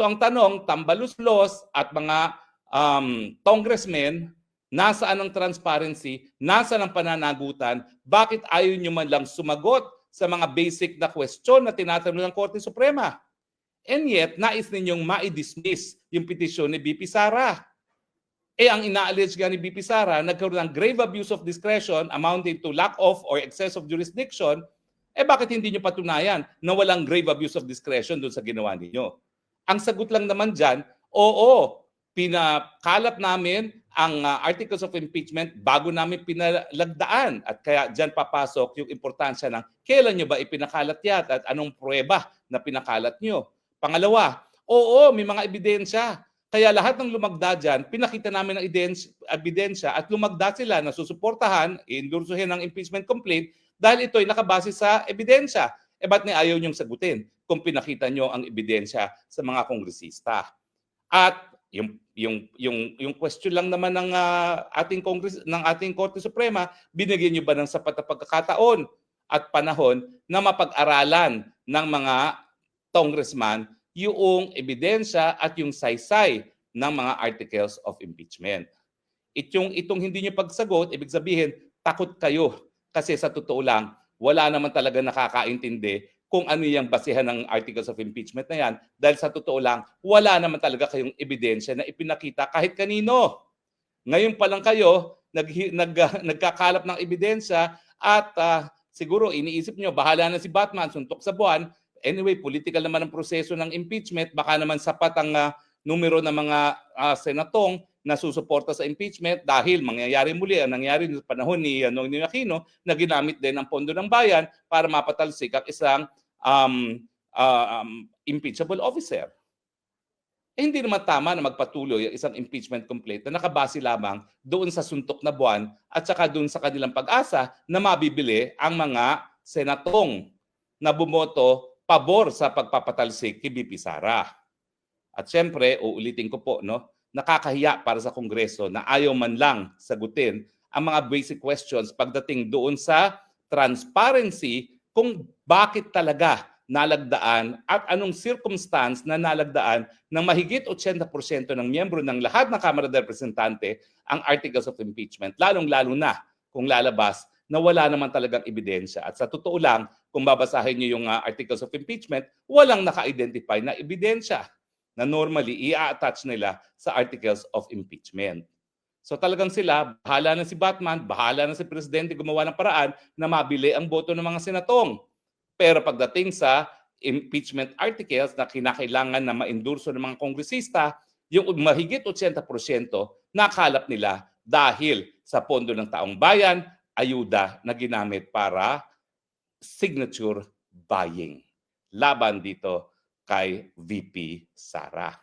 So ang tanong, tambaluslos at mga um, congressmen, nasaan ang transparency, nasaan ang pananagutan, bakit ayaw nyo man lang sumagot sa mga basic na question na tinatanong ng Korte Suprema? And yet, nais ninyong ma-dismiss yung petisyon ni BP Sara. Eh, ang ina-allege nga ni BP Sara, nagkaroon ng grave abuse of discretion amounting to lack of or excess of jurisdiction, eh bakit hindi nyo patunayan na walang grave abuse of discretion doon sa ginawa ninyo? Ang sagot lang naman dyan, oo, pinakalat namin ang uh, articles of impeachment bago namin pinalagdaan. At kaya dyan papasok yung importansya ng kailan nyo ba ipinakalat yan at anong prueba na pinakalat nyo. Pangalawa, oo, may mga ebidensya. Kaya lahat ng lumagda dyan, pinakita namin ng edens- ebidensya at lumagda sila na susuportahan, endorsuhin ng impeachment complaint dahil ito'y nakabase sa ebidensya. E ba't ni ayaw niyong sagutin kung pinakita niyo ang ebidensya sa mga kongresista? At yung yung yung yung question lang naman ng ah, ating Congress ng ating Korte Suprema, binigyan niyo ba ng sapat na pagkakataon at panahon na mapag-aralan ng mga congressman yung ebidensya at yung saysay ng mga articles of impeachment. Itong itong hindi niyo pagsagot, ibig sabihin takot kayo kasi sa totoo lang wala naman talaga nakakaintindi kung ano yung basihan ng articles of impeachment na yan dahil sa totoo lang wala naman talaga kayong ebidensya na ipinakita kahit kanino. Ngayon pa lang kayo nag, nag, nagkakalap ng ebidensya at ah, siguro iniisip nyo bahala na si Batman suntok sa buwan. Anyway, political naman ang proseso ng impeachment. Baka naman sapat ang ah, numero ng mga ah, senatong na susuporta sa impeachment dahil mangyayari muli ang nangyari sa panahon ni uh, Noynoy Aquino na ginamit din ang pondo ng bayan para mapatalsik ang isang um, uh, um, impeachable officer. Eh, hindi naman tama na magpatuloy ang isang impeachment complaint na nakabase lamang doon sa suntok na buwan at saka doon sa kanilang pag-asa na mabibili ang mga senatong na bumoto pabor sa pagpapatalsik kay BP Sara. At syempre, uulitin ko po, no, nakakahiya para sa Kongreso na ayaw man lang sagutin ang mga basic questions pagdating doon sa transparency kung bakit talaga nalagdaan at anong circumstance na nalagdaan ng mahigit 80% ng miyembro ng lahat ng Kamara de Representante ang articles of impeachment, lalong-lalo na kung lalabas na wala naman talagang ebidensya. At sa totoo lang, kung babasahin niyo yung uh, articles of impeachment, walang naka-identify na ebidensya na normally i-attach nila sa articles of impeachment. So talagang sila, bahala na si Batman, bahala na si Presidente gumawa ng paraan na mabili ang boto ng mga senatong. Pero pagdating sa impeachment articles na kinakailangan na maendurso ng mga kongresista, yung mahigit 80% nakalap nila dahil sa pondo ng taong bayan, ayuda na ginamit para signature buying. Laban dito kay VP Sara.